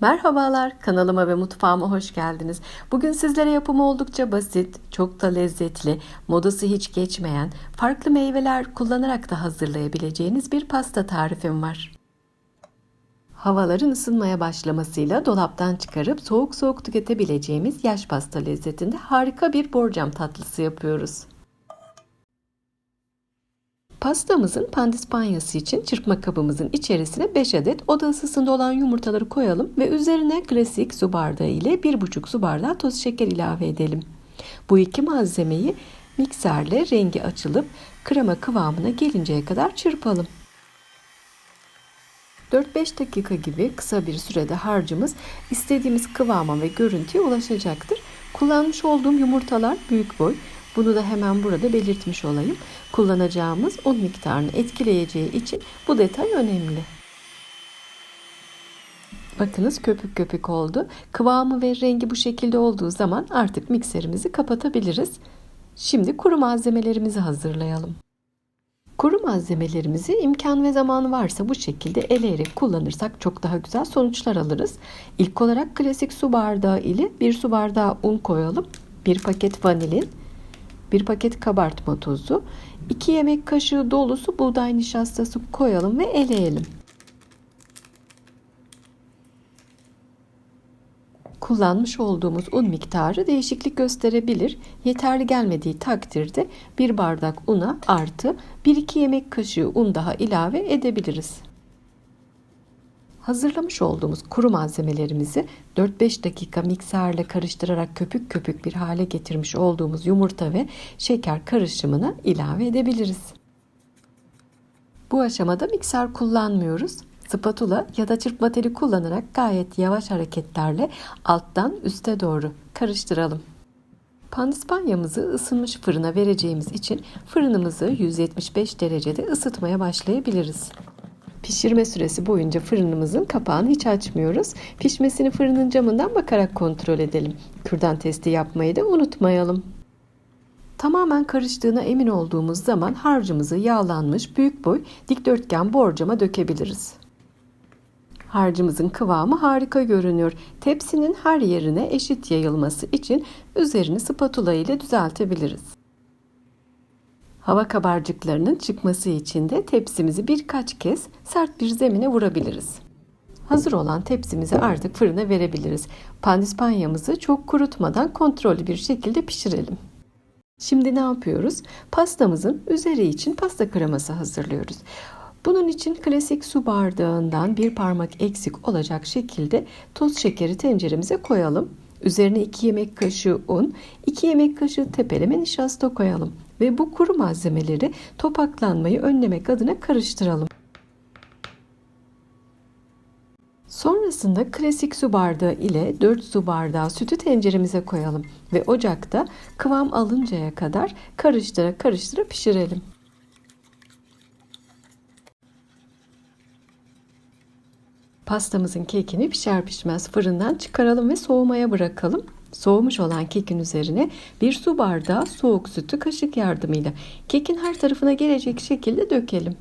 Merhabalar, kanalıma ve mutfağıma hoş geldiniz. Bugün sizlere yapımı oldukça basit, çok da lezzetli, modası hiç geçmeyen, farklı meyveler kullanarak da hazırlayabileceğiniz bir pasta tarifim var. Havaların ısınmaya başlamasıyla dolaptan çıkarıp soğuk soğuk tüketebileceğimiz yaş pasta lezzetinde harika bir borcam tatlısı yapıyoruz. Pastamızın pandispanyası için çırpma kabımızın içerisine 5 adet oda ısısında olan yumurtaları koyalım ve üzerine klasik su bardağı ile 1,5 su bardağı toz şeker ilave edelim. Bu iki malzemeyi mikserle rengi açılıp krema kıvamına gelinceye kadar çırpalım. 4-5 dakika gibi kısa bir sürede harcımız istediğimiz kıvama ve görüntüye ulaşacaktır. Kullanmış olduğum yumurtalar büyük boy. Bunu da hemen burada belirtmiş olayım. Kullanacağımız un miktarını etkileyeceği için bu detay önemli. Bakınız köpük köpük oldu. Kıvamı ve rengi bu şekilde olduğu zaman artık mikserimizi kapatabiliriz. Şimdi kuru malzemelerimizi hazırlayalım. Kuru malzemelerimizi imkan ve zaman varsa bu şekilde eleyerek kullanırsak çok daha güzel sonuçlar alırız. İlk olarak klasik su bardağı ile bir su bardağı un koyalım. Bir paket vanilin, bir paket kabartma tozu, 2 yemek kaşığı dolusu buğday nişastası koyalım ve eleyelim. Kullanmış olduğumuz un miktarı değişiklik gösterebilir. Yeterli gelmediği takdirde bir bardak una artı 1-2 yemek kaşığı un daha ilave edebiliriz. Hazırlamış olduğumuz kuru malzemelerimizi 4-5 dakika mikserle karıştırarak köpük köpük bir hale getirmiş olduğumuz yumurta ve şeker karışımına ilave edebiliriz. Bu aşamada mikser kullanmıyoruz. Spatula ya da çırpma teli kullanarak gayet yavaş hareketlerle alttan üste doğru karıştıralım. Pandispanyamızı ısınmış fırına vereceğimiz için fırınımızı 175 derecede ısıtmaya başlayabiliriz. Pişirme süresi boyunca fırınımızın kapağını hiç açmıyoruz. Pişmesini fırının camından bakarak kontrol edelim. Kürdan testi yapmayı da unutmayalım. Tamamen karıştığına emin olduğumuz zaman harcımızı yağlanmış büyük boy dikdörtgen borcama dökebiliriz. Harcımızın kıvamı harika görünüyor. Tepsinin her yerine eşit yayılması için üzerini spatula ile düzeltebiliriz. Hava kabarcıklarının çıkması için de tepsimizi birkaç kez sert bir zemine vurabiliriz. Hazır olan tepsimizi artık fırına verebiliriz. Pandispanyamızı çok kurutmadan kontrollü bir şekilde pişirelim. Şimdi ne yapıyoruz? Pastamızın üzeri için pasta kreması hazırlıyoruz. Bunun için klasik su bardağından bir parmak eksik olacak şekilde toz şekeri tenceremize koyalım. Üzerine 2 yemek kaşığı un, 2 yemek kaşığı tepeleme nişasta koyalım ve bu kuru malzemeleri topaklanmayı önlemek adına karıştıralım. Sonrasında klasik su bardağı ile 4 su bardağı sütü tenceremize koyalım ve ocakta kıvam alıncaya kadar karıştıra karıştıra pişirelim. Pastamızın kekini pişer pişmez fırından çıkaralım ve soğumaya bırakalım. Soğumuş olan kekin üzerine bir su bardağı soğuk sütü kaşık yardımıyla kekin her tarafına gelecek şekilde dökelim.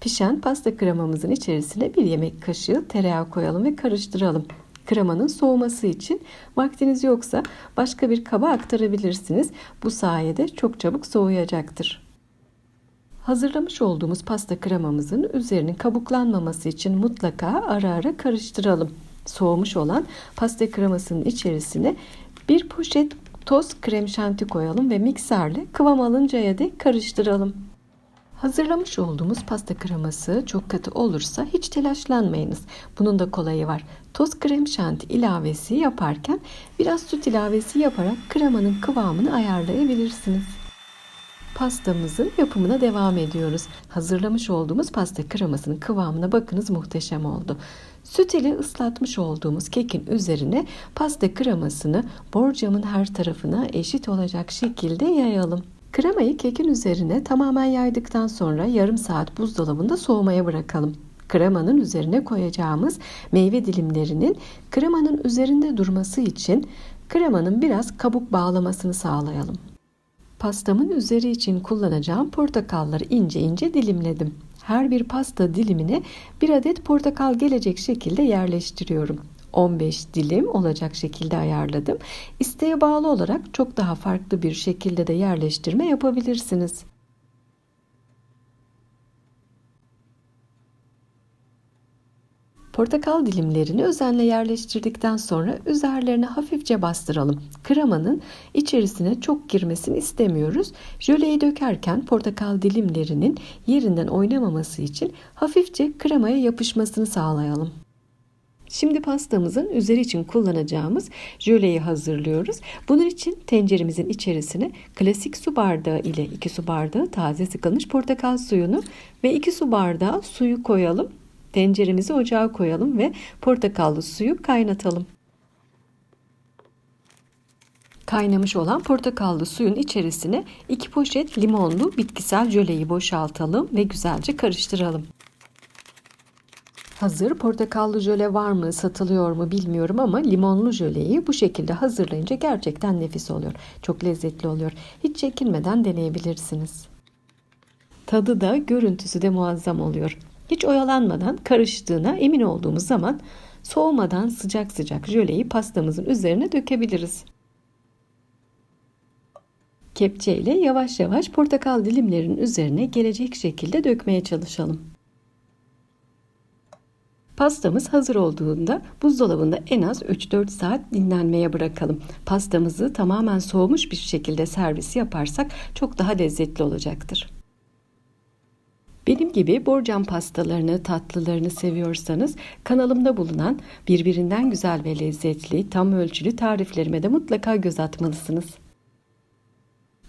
Pişen pasta kremamızın içerisine bir yemek kaşığı tereyağı koyalım ve karıştıralım. Kremanın soğuması için vaktiniz yoksa başka bir kaba aktarabilirsiniz. Bu sayede çok çabuk soğuyacaktır. Hazırlamış olduğumuz pasta kremamızın üzerinin kabuklanmaması için mutlaka ara ara karıştıralım. Soğumuş olan pasta kremasının içerisine bir poşet toz krem şanti koyalım ve mikserle kıvam alıncaya dek karıştıralım. Hazırlamış olduğumuz pasta kreması çok katı olursa hiç telaşlanmayınız. Bunun da kolayı var. Toz krem şanti ilavesi yaparken biraz süt ilavesi yaparak kremanın kıvamını ayarlayabilirsiniz. Pastamızın yapımına devam ediyoruz. Hazırlamış olduğumuz pasta kremasının kıvamına bakınız muhteşem oldu. Süt ile ıslatmış olduğumuz kekin üzerine pasta kremasını borcamın her tarafına eşit olacak şekilde yayalım. Kremayı kekin üzerine tamamen yaydıktan sonra yarım saat buzdolabında soğumaya bırakalım. Kremanın üzerine koyacağımız meyve dilimlerinin kremanın üzerinde durması için kremanın biraz kabuk bağlamasını sağlayalım. Pastamın üzeri için kullanacağım portakalları ince ince dilimledim. her bir pasta dilimine bir adet portakal gelecek şekilde yerleştiriyorum. 15 dilim olacak şekilde ayarladım. İsteğe bağlı olarak çok daha farklı bir şekilde de yerleştirme yapabilirsiniz. Portakal dilimlerini özenle yerleştirdikten sonra üzerlerine hafifçe bastıralım. Kremanın içerisine çok girmesini istemiyoruz. Jöleyi dökerken portakal dilimlerinin yerinden oynamaması için hafifçe kremaya yapışmasını sağlayalım. Şimdi pastamızın üzeri için kullanacağımız jöleyi hazırlıyoruz. Bunun için tenceremizin içerisine klasik su bardağı ile 2 su bardağı taze sıkılmış portakal suyunu ve 2 su bardağı suyu koyalım. Tenceremizi ocağa koyalım ve portakallı suyu kaynatalım. Kaynamış olan portakallı suyun içerisine 2 poşet limonlu bitkisel jöleyi boşaltalım ve güzelce karıştıralım. Hazır portakallı jöle var mı, satılıyor mu bilmiyorum ama limonlu jöleyi bu şekilde hazırlayınca gerçekten nefis oluyor. Çok lezzetli oluyor. Hiç çekinmeden deneyebilirsiniz. Tadı da görüntüsü de muazzam oluyor. Hiç oyalanmadan karıştığına emin olduğumuz zaman soğumadan sıcak sıcak jöleyi pastamızın üzerine dökebiliriz. Kepçe ile yavaş yavaş portakal dilimlerinin üzerine gelecek şekilde dökmeye çalışalım. Pastamız hazır olduğunda buzdolabında en az 3-4 saat dinlenmeye bırakalım. Pastamızı tamamen soğumuş bir şekilde servis yaparsak çok daha lezzetli olacaktır. Benim gibi borcam pastalarını, tatlılarını seviyorsanız kanalımda bulunan birbirinden güzel ve lezzetli, tam ölçülü tariflerime de mutlaka göz atmalısınız.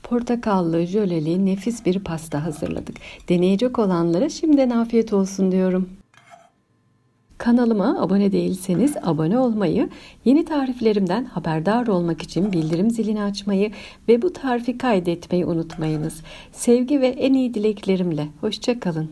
Portakallı, jöleli, nefis bir pasta hazırladık. Deneyecek olanlara şimdiden afiyet olsun diyorum. Kanalıma abone değilseniz abone olmayı, yeni tariflerimden haberdar olmak için bildirim zilini açmayı ve bu tarifi kaydetmeyi unutmayınız. Sevgi ve en iyi dileklerimle. Hoşçakalın.